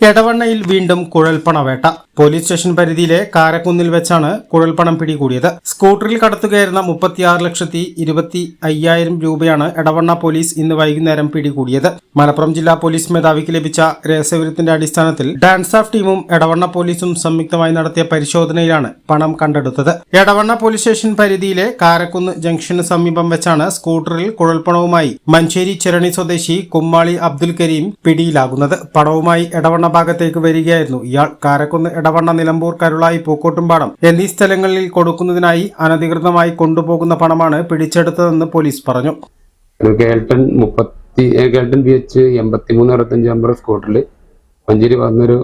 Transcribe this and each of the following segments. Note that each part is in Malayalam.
എടവണ്ണയിൽ വീണ്ടും കുഴൽപ്പണവേട്ട. പോലീസ് സ്റ്റേഷൻ പരിധിയിലെ കാരക്കുന്നിൽ വെച്ചാണ് കുഴൽപ്പണം പിടികൂടിയത്. സ്കൂട്ടറിൽ കടത്തുകയായിരുന്ന മുപ്പത്തിയാറ് ലക്ഷത്തി ഇരുപത്തി അയ്യായിരം രൂപയാണ് എടവണ്ണ പോലീസ് ഇന്ന് വൈകുന്നേരം പിടികൂടിയത്. മലപ്പുറം ജില്ലാ പോലീസ് മേധാവിക്ക് ലഭിച്ച രഹസ്യവിവരത്തിന്റെ അടിസ്ഥാനത്തിൽ ഡാൻസ് ഓഫ് ടീമും എടവണ്ണ പോലീസും സംയുക്തമായി നടത്തിയ പരിശോധനയിലാണ് പണം കണ്ടെടുത്തത്. എടവണ്ണ പോലീസ് സ്റ്റേഷൻ പരിധിയിലെ കാരക്കുന്ന് ജംഗ്ഷന് സമീപം വെച്ചാണ് സ്കൂട്ടറിൽ കുഴൽപ്പണവുമായി മഞ്ചേരി ചിരണി സ്വദേശി കുമ്മാളി അബ്ദുൽ കരീം പിടിയിലാകുന്നത്. പണവുമായി എടവണ്ണ ഭാഗത്തേക്ക് വരികയായിരുന്നു. ഇയാൾ കാരക്കുന്ന് ഇടവണ്ണ നിലമ്പൂർ കരുളായി പൂക്കോട്ടുംപാടം എന്നീ സ്ഥലങ്ങളിൽ കൊടുക്കുന്നതിനായി അനധികൃതമായി കൊണ്ടുപോകുന്ന പണമാണ് പിടിച്ചെടുത്തതെന്ന് പോലീസ് പറഞ്ഞു. നമ്പർ സ്കൂട്ടറിൽ മഞ്ചേരി വന്നൊരു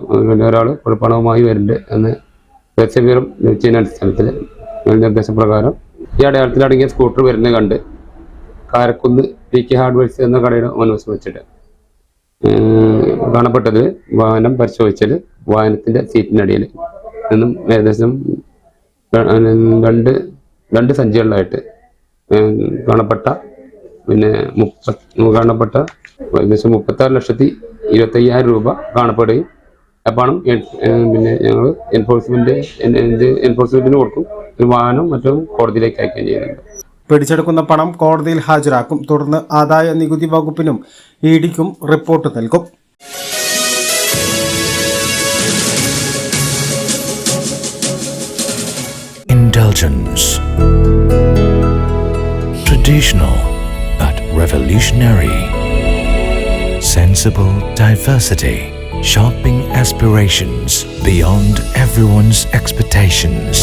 ഒരാൾ കുഴപ്പണവുമായി വരുന്നുണ്ട് എന്ന് രഹസ്യവിവരം ലഭിച്ചതിന്റെ അടിസ്ഥാനത്തിൽ നിർദ്ദേശപ്രകാരം ഈ അടയാളത്തിലടങ്ങിയ സ്കൂട്ടർ വരുന്നത് കണ്ട് കാരക്കുന്ന് പി കെ ഹാർഡ്വെയർസ് എന്ന കടയുടെ മുൻവശം വെച്ചിട്ട് കാണപ്പെട്ടത് വാഹനം പരിശോധിച്ചാൽ വാഹനത്തിന്റെ സീറ്റിനടിയിൽ നിന്നും ഏകദേശം രണ്ട് രണ്ട് സഞ്ചികളിലായിട്ട് കാണപ്പെട്ട പിന്നെ മുപ്പ കാണപ്പെട്ട ഏകദേശം മുപ്പത്താറ് ലക്ഷത്തി ഇരുപത്തയ്യായിരം രൂപ കാണപ്പെടുകയും ആ പണം പിന്നെ ഞങ്ങൾ എൻഫോഴ്സ്മെന്റ് എൻഫോഴ്സ്മെന്റിന് കൊടുക്കും. വാഹനം മറ്റും കോടതിയിലേക്ക് അയക്കുകയും ചെയ്യുന്നുണ്ട്. പിടിച്ചെടുക്കുന്ന പണം കോടതിയിൽ ഹാജരാക്കും തുടർന്ന് ആദായ നികുതി വകുപ്പിനും ഇ ഡിക്കും റിപ്പോർട്ട് നൽകും Indulgence. Traditional but revolutionary. Sensible diversity. Shopping aspirations beyond everyone's expectations.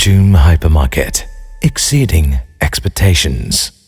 June Hypermarket, exceeding expectations.